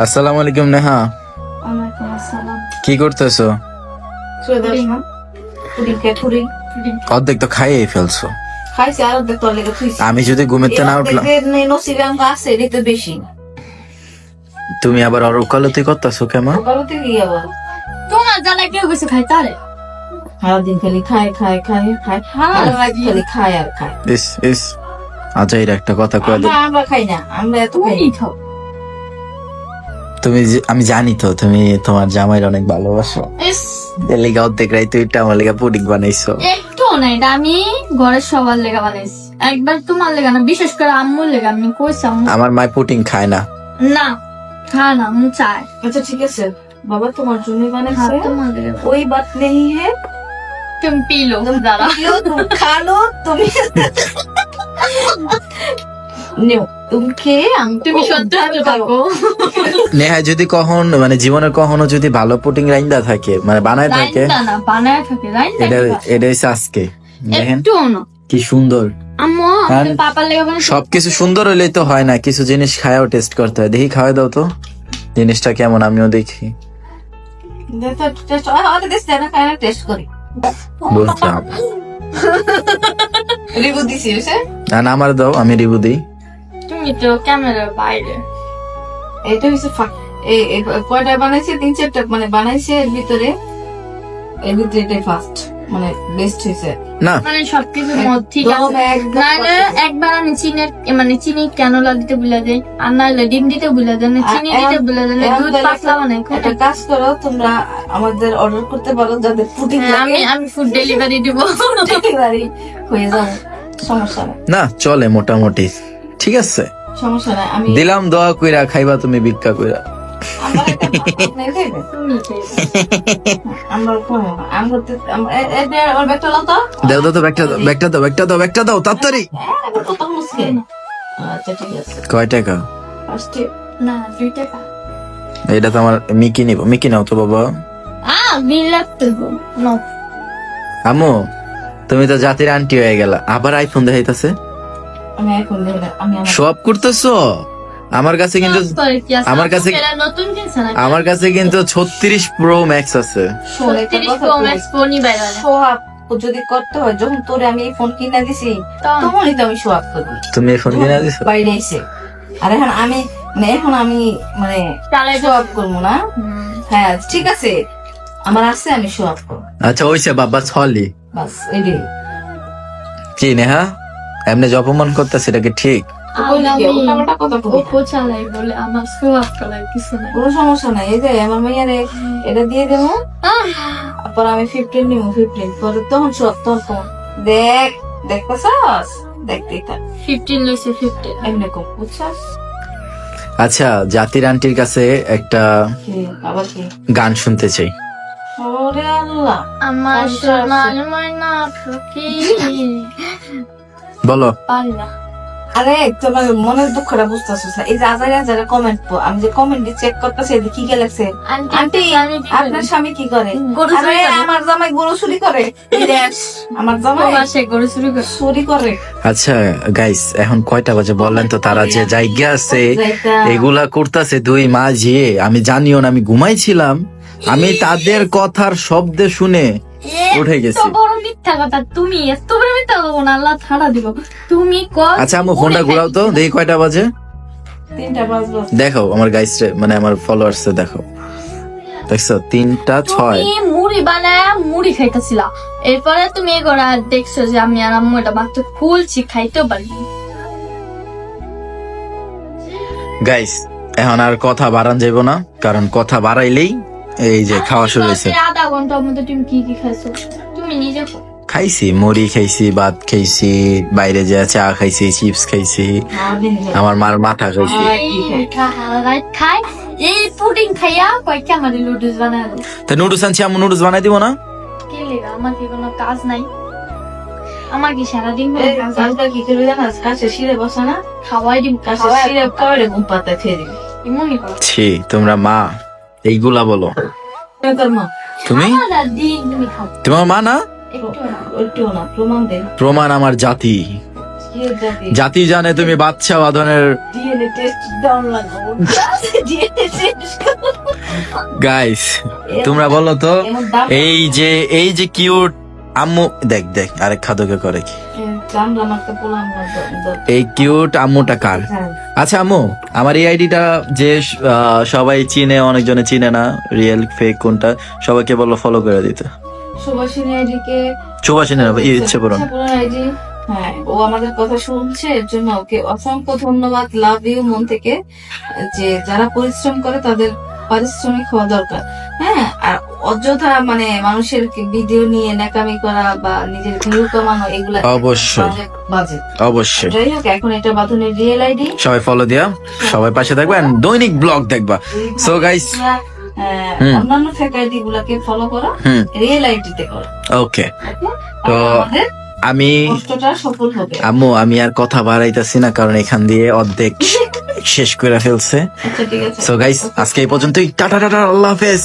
আসসালামু আলাইকুম নেহা। আসসালাম। কি করতেছো? অর্ধেক তো খাইয়ে ফেলছো। আর আমি যদি ঘুমেতে না উঠলাম তুমি আবার ওর ওকালতি করতেছো কেমন তোমার জানা কেউ কিছু খাই তারে? সারাদিন খালি খায় খায় খায় খায়। খালি খায় আর খায়। ইস ইস। আচ্ছা এর একটা কথা কয়ে আমরা খাই না আমরা এত খাই তুমি আমি জানি তো তুমি তোমার জামাইর অনেক ভালোবাসো। লেখা অর্ধেক রাই তুই এটা আমার লেখা পুডিং বানাইছো। একটু না এটা আমি ঘরের সবার লেখা বানাইছি। একবার তোমার লেগে না বিশেষ করে আম্মুর লেগে আমি কইছি আমার মা পুডিং খায় না। না খায় না আমি চাই আচ্ছা ঠিক আছে। বাবা তোমার জন্য হ্যাঁ, বানাইছে। ওই বাত নেই হে। তুমি পিলো তুমি খালো তুমি নিও। তুমি তুমি সত্যি সত্যি থাকো নেহা যদি কখন মানে জীবনের কখনো যদি ভালো পুডিং রাইন্দা থাকে মানে বানায় থাকে বানায় থাকে এটা এটা হচ্ছে আজকে। দেখেন কি সুন্দর। সবকিছু সুন্দর হইলেই তো হয় না কিছু জিনিস খায়াও টেস্ট করতে হয়। দেখি খাওয়াই দাও তো। জিনিসটা কেমন আমিও দেখি। না, আমার দাও আমি রিবু দিই। তুমি তো ক্যামেরার বাইরে। এটা হচ্ছে ফা- এই এই কয়টা বানাইছে তিন চারটা মানে বানাইছে এর ভিতরে এর ভিতরে এটাই ফার্স্ট মানে বেস্ট হয়েছে না। মানে সবকিছুর মধ্যে নাহলে একবার আমি চিনের মানে চিনি ক্যানোলা দিতে ভুলে যাই? আর নাহলে ডিম দিতে ভুলে যাই না চিনি দিতে ভুলে যাই না এখন দুধ পাতলা বানাই একটা কাজ করো তোমরা আমাদের অর্ডার করতে পারো যাদের পুটিং হ্যাঁ, আমি আমি ফুড ডেলিভারি দিব। ডেলিভারি হয়ে যাবে সমস্যা না চলে মোটামুটি। ঠিক আছে? সমস্যা নাই আমি দিলাম দোয়া কইরা খাইবা তুমি ভিক্ষা কইরা। মুশকিল। আচ্ছা কয় টাকা? এটা তো আমার মিকি নিব। মিকি নাও তো বাবা। আমু তুমি তো জাতির আন্টি হয়ে গেলা। আবার আইফোন দেখাইতাছে? সব করতেছো? আমার কাছে কিন্তু আমার কাছে- নতুন কিনছে না আমার কাছে কিন্তু ছত্রিশ প্রো ম্যাক্স আছে। শোন একটা 36 কথা প্রো বলি। ম্যাক্স ফোনই বাইরে সোহাগ যদি করতে হয় যখন তোরে আমি এই ফোন কিনে দিছি তখনই তো আমি করবি। তুমি এই ফোন কিনে দিছো? বাইরে এসে। আর এখন আমি মানে এখন আমি মানে সোহাগ করব না। হ্যাঁ ঠিক আছে। আমার আছে আমি সোহাগ করব। আচ্ছা ওইসে বাবা ছলি। বাস এটাই কি নেহা? এমনি যে অপমান করতেছে এটা কি ঠিক? কোনো সমস্যা নাই। এই যে আমার মেয়ারে এটা দিয়ে দেবো। তারপর আমি ফিফটিন নিবো ফিফটিন পরে তখন সব তখন দেখ দেখতেছাস? দেখতেই থাক 15 লইছে 15 এমনি কম বুঝছাস? আচ্ছা জাতির আন্টির কাছে একটা গান শুনতে চাই। আল্লাহ। আমার সোনার ময়না পাখি বলো। পারি না আরে তোমার মনের দুঃখটা বুঝতেছিস না এই যে হাজারে হাজারে কমেন্ট পো আমি যে কমেন্ট চেক করতেছি এদিকে কি গেলেছে? আন্টি আপনার স্বামী কি করে? আরে আমার জামাই গরু চুরি করে। আমার জামাই প্রবাসে গরু শুরু করে। চুরি করে। আচ্ছা গাইস এখন কয়টা বাজে বললেন তো? তারা যে জায়গা আছে এগুলা করতেছে দুই মা জিয়ে আমি জানিও না আমি ঘুমাইছিলাম। আমি তাদের কথার শব্দ শুনে উঠে গেছি। বড় মিথ্যা কথা তুমি এত বড় মিথ্যা কথা বলো আল্লাহ ছাড়া দিব। তুমি কর আচ্ছা আমি ফোনটা ঘুরাও তো দেখি কয়টা বাজে। দেখো আমার গাইস মানে আমার ফলোয়ার্স দেখো। দেখছ তিনটা ছয়। তুমি মুড়ি বানায় মুড়ি খাইতেছিলা। এরপরে তুমি এগোরা দেখছ যে আমি আর আম্মু এটা মাত্র খুলছি খাইতেও পারি গাইস এখন আর কথা বাড়ান যাইব না কারণ কথা বাড়াইলেই এই যে খাওয়া শুরু হয়েছে। আধা ঘণ্টার মধ্যে তুমি কি কি খাইছো? তুমি নিজে খাইছি মুড়ি খাইছি ভাত খাইছি বাইরে যা চা খাইছি চিপস খাইছি। আমার মার মাথা খাইছি। এই খাই। এই পুডিং খাইয়া বানায়। তা নুডলস আনছি আমি নুডলস বানাই দিব না? কে লেগা আমার কি কোনো কাজ নাই? আমার কি সারাদিন? কি করবি জানাস? কাছে শিরে বসা না। খাওয়াই দিব কাছে শিরে ঘুম পাতা খেয়ে দিবি। ছি তোমরা মা। এইগুলা বলো। তুমি? তোমার মা না? প্রমাণ আমার জাতি। জাতি জানে তুমি বাচ্চা বাঁধনের গাইস তোমরা বলো তো, এই যে এই যে কিউট আম্মু দেখ দেখ আরেক খাদকে করে কি? না এই কিউট আম্মুটা কার? হ্যাঁ। আচ্ছা আম্মু আমার এই আইডিটা যে সবাই চিনে অনেকজনে চিনে না রিয়েল ফেক কোনটা সবাইকে বলল ফলো করে দিতে। সুভাষিনী আইডিকে সুভাষিনী ইচ্ছে পূরণ। আইডি। হ্যাঁ ও আমাদের কথা শুনছে এর জন্য ওকে অসংখ্য ধন্যবাদ লাভ ইউ মন থেকে যে যারা পরিশ্রম করে তাদের পারিশ্রমিক হওয়া দরকার। হ্যাঁ আর অযথা মানে মানুষের ভিডিও নিয়ে ন্যাকামি করা বা নিজের ভিউ কামানো এগুলা অবশ্যই। বাজে- অবশ্যই। যাই হোক এখন এটা বাঁধনের রিয়েল আইডি সবাই ফলো দিয়া। সবাই পাশে থাকবে and দৈনিক ব্লগ দেখবা। guys, হুম। অন্যান্য ফেক আইডি গুলাকে ফলো করো রিয়েল আইডিতে করো। ওকে তো আমি কষ্টটা সফল হবে। আম্মু আমি আর কথা বাড়াইতেছি না কারণ এখান দিয়ে অর্ধেক শেষ করে ফেলছে। আচ্ছা সো গাইস আজকে এই পর্যন্তই। টাটা টাটা আল্লাহ হাফেজ।